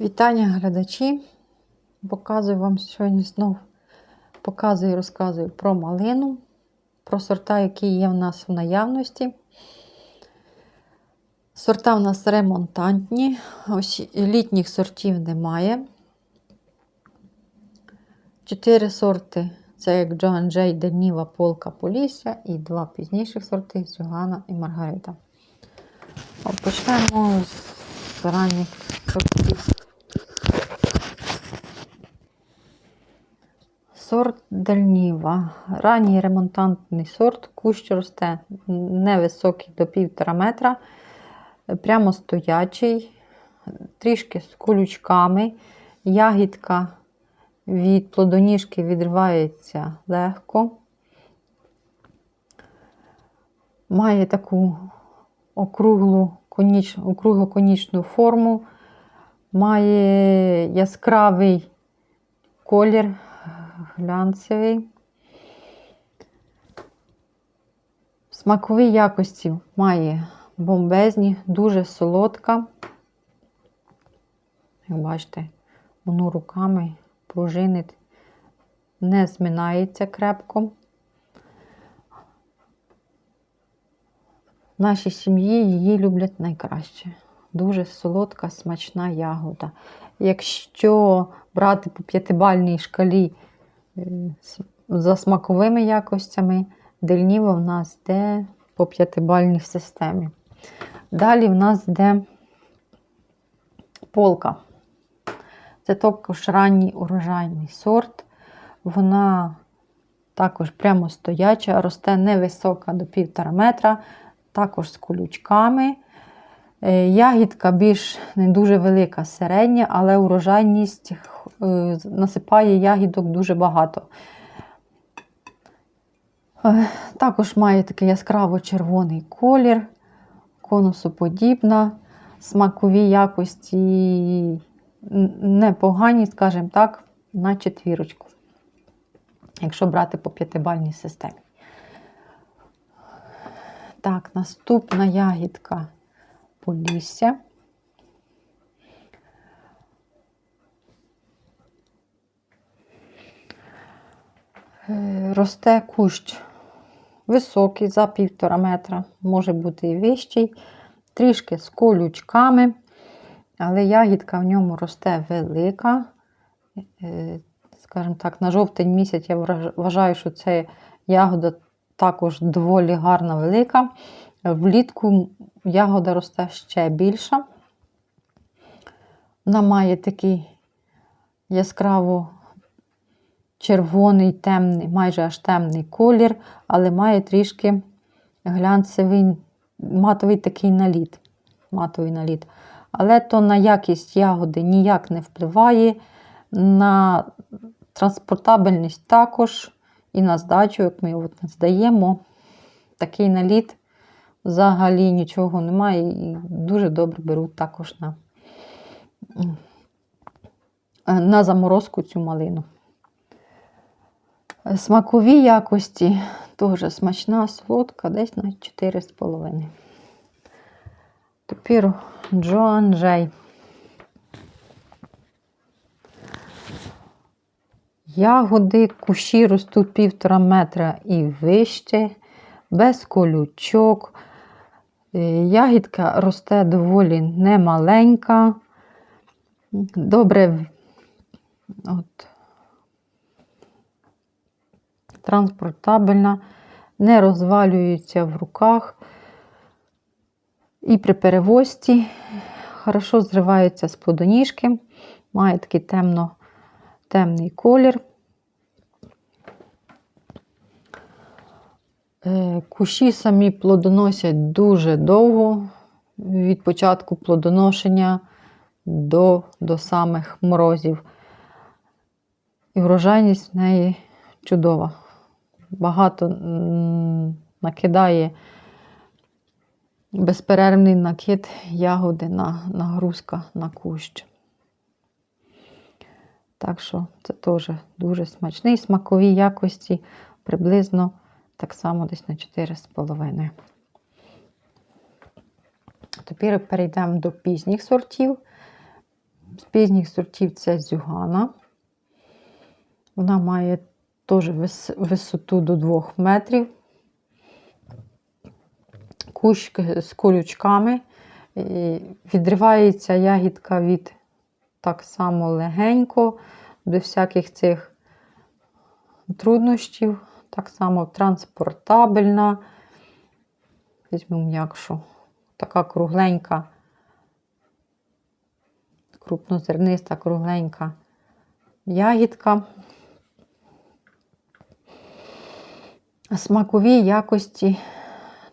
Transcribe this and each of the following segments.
Вітання глядачі. Показую вам сьогодні знов показую і розказую про малину, про сорта, які є в нас в наявності. Сорта в нас ремонтантні, ось літніх сортів немає. Чотири сорти це як Джоан Джей, Деніва, Полка, Полісся, і два пізніших сорти Сюгана і Маргарита. Почнемо з ранніх сортів. Сорт Дельніва. Ранній ремонтантний сорт, кущ росте невисокий до півтора метра, прямо стоячий, трішки з колючками. Ягідка від плодоніжки відривається легко. Має таку округлу коніч, округлу конічну форму, має яскравий колір глянцевий. Смакові якості має бомбезні, дуже солодка. Як бачите, воно руками пружинить, не зминається крепко. В нашій сім'ї її люблять найкраще. Дуже солодка, смачна ягода. Якщо брати по п'ятибальній шкалі за смаковими якостями, дельніва в нас йде по п'ятибальній системі. Далі в нас йде полка. Це також ранній урожайний сорт. Вона також прямо стояча, росте невисока до півтора метра, також з колючками. Ягідка більш не дуже велика, середня, але урожайність насипає ягідок дуже багато. Також має такий яскраво червоний колір, конусоподібна, смакові якості непогані, скажімо так, на четвірочку, якщо брати по п'ятибальній системі. Так, наступна ягідка Полісся. Росте кущ високий, за півтора метра, може бути і вищий, трішки з колючками, але ягідка в ньому росте велика. Скажімо так, на жовтень місяць я вважаю, що це ягода також доволі гарна, велика. Влітку ягода росте ще більша. Вона має такий яскраво червоний, темний, майже аж темний колір, але має трішки глянцевий, матовий такий наліт. Матовий наліт. Але то на якість ягоди ніяк не впливає, на транспортабельність також, і на здачу, як ми от здаємо, такий наліт взагалі нічого немає. І дуже добре беруть також на, на заморозку цю малину. Смакові якості теж смачна, солодка, десь на 4,5. Тепер Джоан Джей. Ягоди, кущі ростуть півтора метра і вище, без колючок. Ягідка росте доволі немаленька, добре от, транспортабельна, не розвалюється в руках. І при перевозці хорошо зривається з плодоніжки, має такий темно, темний колір. Кущі самі плодоносять дуже довго, від початку плодоношення до, до самих морозів. І врожайність в неї чудова. Багато накидає безперервний накид ягоди на нагрузка на кущ. Так що це теж дуже смачний, смакові якості приблизно так само десь на 4,5. Тепер перейдемо до пізніх сортів. З пізніх сортів це зюгана. Вона має теж вис- висоту до 2 метрів. Кущ з колючками. Відривається ягідка від так само легенько, без всяких цих труднощів. Так само транспортабельна. Візьмемо м'якшу. Така кругленька, крупнозерниста, кругленька ягідка. Смакові якості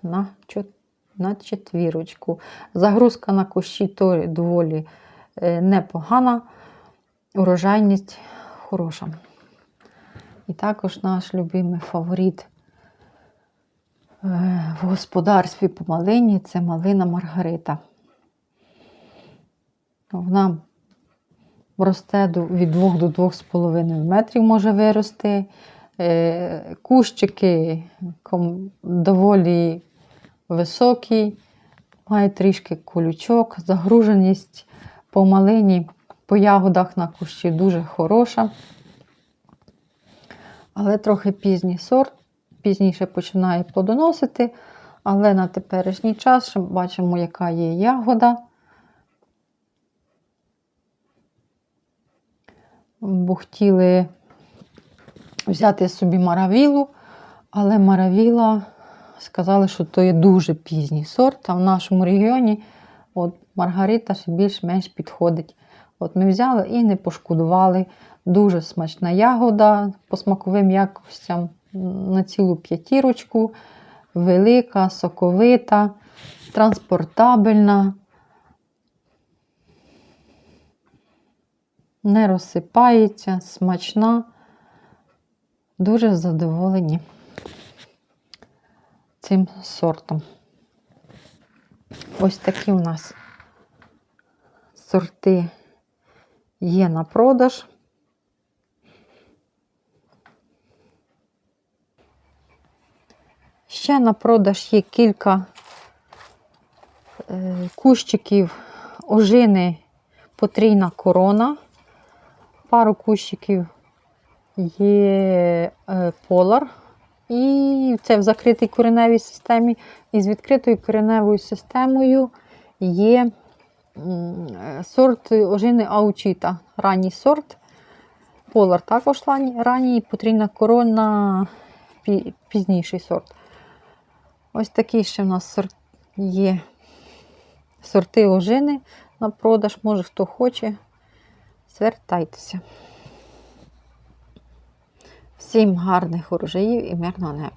на, на четвірочку. Загрузка на кущі доволі е, непогана, урожайність хороша. І також наш любимий фаворит е, в господарстві по малині це малина Маргарита. Вона росте від 2 до 2,5 метрів може вирости. Е, Кущики доволі високі, має трішки колючок, загруженість по малині, по ягодах на кущі дуже хороша. Але трохи пізній сорт, пізніше починає плодоносити, але на теперішній час ще бачимо, яка є ягода. Бо хотіли взяти собі маравілу, але маравіла сказали, що то є дуже пізній сорт, а в нашому регіоні от Маргарита ще більш-менш підходить. От ми взяли і не пошкодували. Дуже смачна ягода по смаковим якостям на цілу п'ятірочку, велика, соковита, транспортабельна, не розсипається, смачна. Дуже задоволені цим сортом. Ось такі у нас сорти є на продаж. Ще на продаж є кілька е, кущиків ожини потрійна корона, пару кущиків є е, полар, і це в закритій кореневій системі. І з відкритою кореневою системою є е, сорт ожини аучіта, ранній сорт. Полар також ранній, потрійна корона пізніший сорт. Ось такий ще в нас сорт є сорти ожини на продаж. Може, хто хоче, звертайтеся. Всім гарних урожаїв і мирного неба!